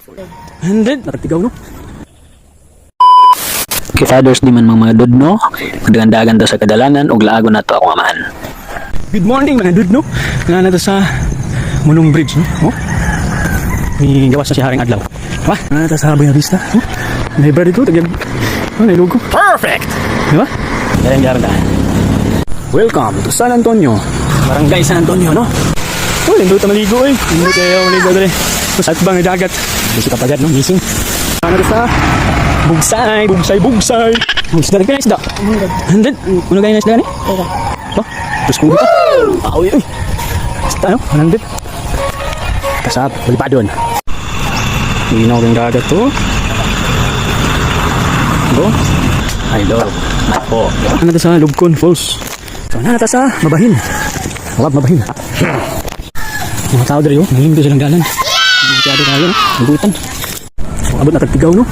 100, nakatigaw no? Kay fathers di man mga dudno, magdagandagan ta sa kadalanan ug laago nato akong amahan. Good morning mga dude no? Nga na to sa Munong Bridge no? Oh? Ni gawas na si Haring Adlaw. Ha? Nga na to sa Buena Vista. Oh? Neighbor dito, tagyan. Oh, nailugo. Perfect! Di ba? Kaya yung garan Welcome to San Antonio. Barangay San Antonio, no? Oh, lindo ta maligo eh. Lindo kayo maligo dali. Sa bang dagat. Gusto ka pagad, no? Gising. Ano to sa Bugsay, bugsay, bugsay. Isda ka na isda. Handad. Ano kayo na isda ni? Oh, terus kulo ka. Uy, uy. Isda, no? Handad. Kasap, bali pa doon. Linaw ng dagat to. Go. Ay, do. Ako. Ano sa Lubcon Falls? So, ano to sa Mabahin? Wab, Mabahin. Mga tao dali, oh. Nanglimdo silang dalan. Masyado tayo, no? Nagutan. So, abot na tagtigaw, no?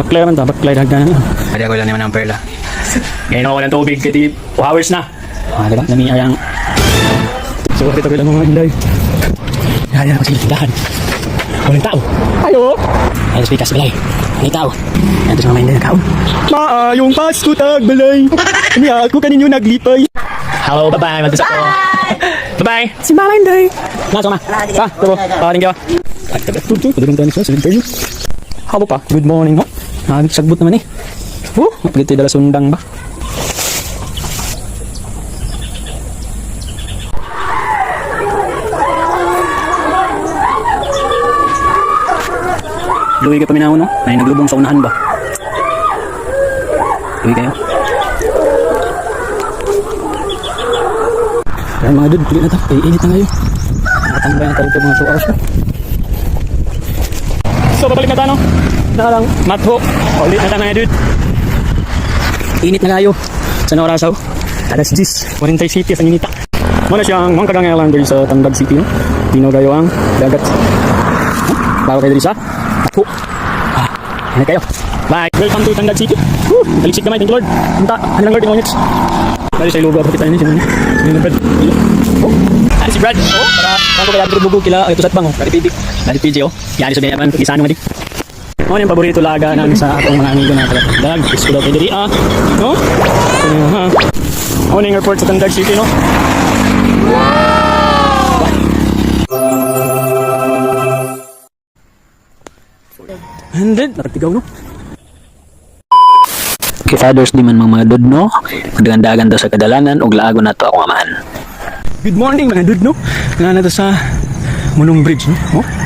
Baklay man ta, baklay hagdanan. Hindi ako lang naman ng perla. Ngayon ako ng tubig, kati 2 hours na. Ah, diba? Nami ayang... So, ito ko lang mga inday. Yan, yan, kasi tindahan. Walang tao. Ayo! Ayos, pikas, balay. Walang tao. Yan, sa mga inday na kaon. Maayong Pasko, tagbalay. Hindi ako kaninyo naglipay. Hello, bye-bye. Magdasa ko. Bye-bye. Si Mama Inday. Masok ma. Pa, tabo. Pa, ka. Ay, tabi. Tutu, padulong tayo sa interview. Habo pa. Good morning, ho. Nakagsagbot naman eh. Oh, napagiti dala sundang ba? Luwi ka paminaw, no? May naglubong sa unahan ba? Luwi kayo. Kaya mga dude, pili na ta. Ay, init na ngayon. Nakatambay na tayo ito mga 2 hours na. So, babalik na tayo, no? Na lang, matho. Ulit na tayo mga dude. Init na kayo. Sa Norasaw. Alas 10. Warintay City sa Ninita. Muna siyang mga kagangalan dali sa Tandag City, no? Pino kayo ang dagat. Bago kayo dali sa Matho. Ah, ano kayo? Bye. Welcome to Tandag City. Woo! Baliksik gamay. Thank you, Lord. Punta. Ano lang, Lord, in minutes. Dali sa ilugo. Bakit tayo? Sino Sino Brad? Oh. Ano si Brad? Oh, para bangko kaya bugo kila ito sa bango. Dali PJ. Dali PJ oh. Yan sa ganyan man isa ano mali. Ano yung paborito laga namin sa atong mga amigo na taga Dag, gusto daw kay ah. No? Ano ha? Ano yung airport sa Tandag City no? Hundred, nakatigaw no? Kay fathers di man mga dudno, magdagandagan ta sa kadalanan ug laago nato akong amahan. Good morning mga dude no? Nga na to sa Munong Bridge no? Oh?